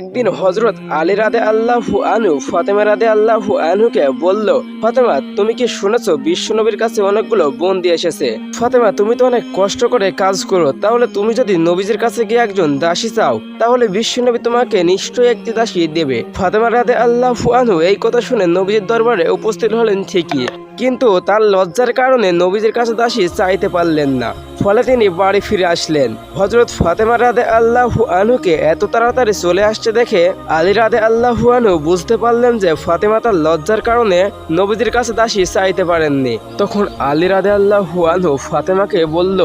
একদিন হজরত আলী রাদে আল্লাহু আনহু, ফাতেমা রাদে আল্লাহু আনহুকে বলল, ফাতেমা, তুমি কি শুনেছ বিশ্বনবীর কাছে অনেকগুলো বন্দি এসেছে? ফাতেমা, তুমি তো অনেক কষ্ট করে কাজ করো, তাহলে তুমি যদি নবীজির কাছে গিয়ে একজন দাসী চাও, তাহলে বিশ্বনবী তোমাকে নিশ্চয়ই একটি দাসী দেবে। ফাতেমা রাদে আল্লাহু আনহু এই কথা শুনে নবীজির দরবারে উপস্থিত হলেন ঠিকই। কিন্তু তার লজ্জার কারণে নবীজির কাছে দাসী চাইতে পারলেন না। ফলে তিনি বাড়ি ফিরে আসলেন। হজরত ফাতেমা রাদে আল্লাহু আনুকে এত তাড়াতাড়ি চলে আসছে দেখে আলী রাদে আল্লাহু আনু বুঝতে পারলেন যে ফাতেমা তার লজ্জার কারণে নবীজির কাছে দাসী চাইতে পারেননি। তখন আলী রাদে আল্লাহু আনু ফাতেমাকে বলল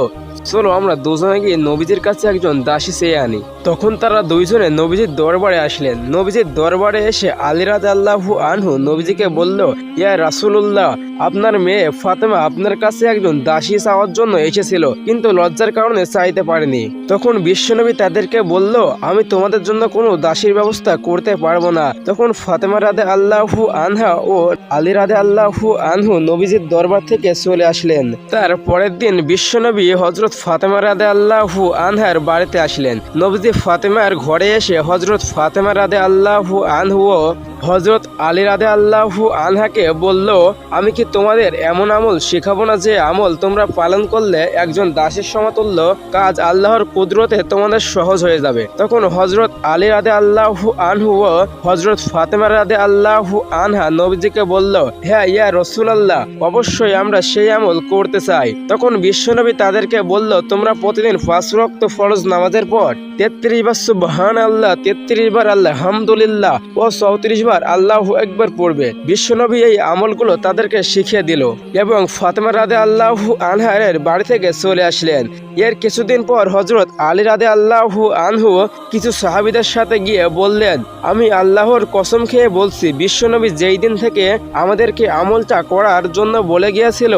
চলো আমরা দুজনে গিয়ে নবীজির কাছে একজন দাসী চেয়ে আনি। তখন তারা দুইজনে নবীজির দরবারে আসলেন। নবীজির দরবারে এসে আলিরাজ আল্লাহু আনহু নবীজিকে বলল, ইয়া রাসূলুল্লাহ, আপনার মেয়ে ফাতেমা আপনার কাছে একজন দাসী চাওয়ার জন্য এসেছিল, কিন্তু লজ্জার কারণে চাইতে পারেনি। তখন বিশ্বনবী তাদেরকে বলল, আমি তোমাদের জন্য কোনো দাসীর ব্যবস্থা করতে পারব না। তখন ফাতেমা রাদে আল্লাহু আনহা ও আলী রাদে আল্লাহু আনহু নবীজির দরবার থেকে চলে আসলেন। তার পরের দিন বিশ্বনবী হজরত ফাতেমা রাদে আল্লাহু আনহার বাড়িতে আসলেন। নবজি ফাতেমার ঘরে এসে হজরত ফাতেমা রাদে আল্লাহু আনহু ও হজরত আলী রাদে আল্লাহু আনহাকে বলল, আমি কি তোমাদের এমন আমল শেখাবো না যে আমল তোমরা পালন করলে একজন দাসের সমতুল্য কাজ আল্লাহর কুদরতে তোমাদের সহজ হয়ে যাবে? তখন হজরত আলী রাদে আল্লাহু আনহু ও হজরত ফাতেমা রাদে আল্লাহু আনহা নবীজিকে বলল হ্যাঁ ইয়া রসুল আল্লাহ অবশ্যই আমরা সেই আমল করতে চাই। তখন বিশ্বনবী তাদেরকে বলল, তোমরা প্রতিদিন পাঁচ রক্ত ফরজ নামাজের পর তেত্রিশ বার সুবহান আল্লাহ তেত্রিশ বার আল্লাহ হামদুলিল্লাহ ও চৌত্রিশ বার আল্লাহ একবার পড়বে। বিশ্বনবী এই আমলগুলো তাদেরকে শিখিয়ে দিল এবং ফাতেমা রাদে আল্লাহ আনহারের বাড়ি থেকে চলে আসলেন। এর কিছুদিন পর হজরত আলী রাদে আল্লাহু আনহু কিছু সাহাবিদের সাথে গিয়ে বললেন, আমি আল্লাহর কসম খেয়ে বলছি, বিশ্বনবী যেই দিন থেকে আমাদেরকে আমলটা করার জন্য বলে গিয়েছিল,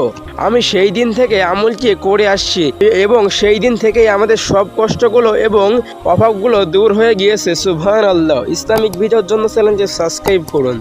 আমি সেই দিন থেকে আমলটি করে আসছি এবং সেই দিন থেকেই আমাদের সব কষ্টগুলো এবং অভাবগুলো দূর হয়ে গিয়েছে। সুবহান আল্লাহ ইসলামিক ভিডিওর জন্য চ্যানেলটি সাবস্ক্রাইব করুন।